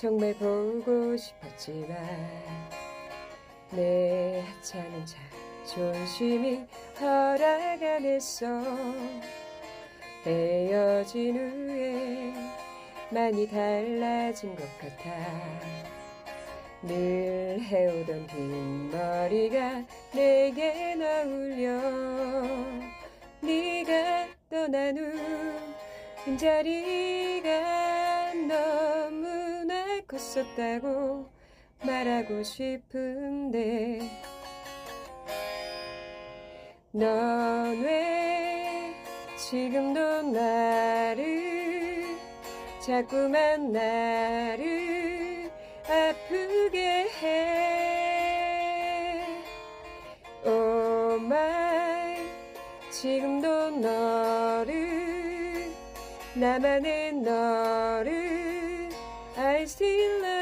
정말 보고 싶었지만 내 하찮은 자존심이 허락 안 했어. 헤어진 후에 많이 달라진 것 같아. 늘 해오던 빈머리가 내겐 어울려. 네가 떠난 후 빈자리가 컸었다고 말하고 싶은데 넌 왜 지금도 나를 자꾸만 나를 아프게 해? my 지금도 너를 나만의 너를 still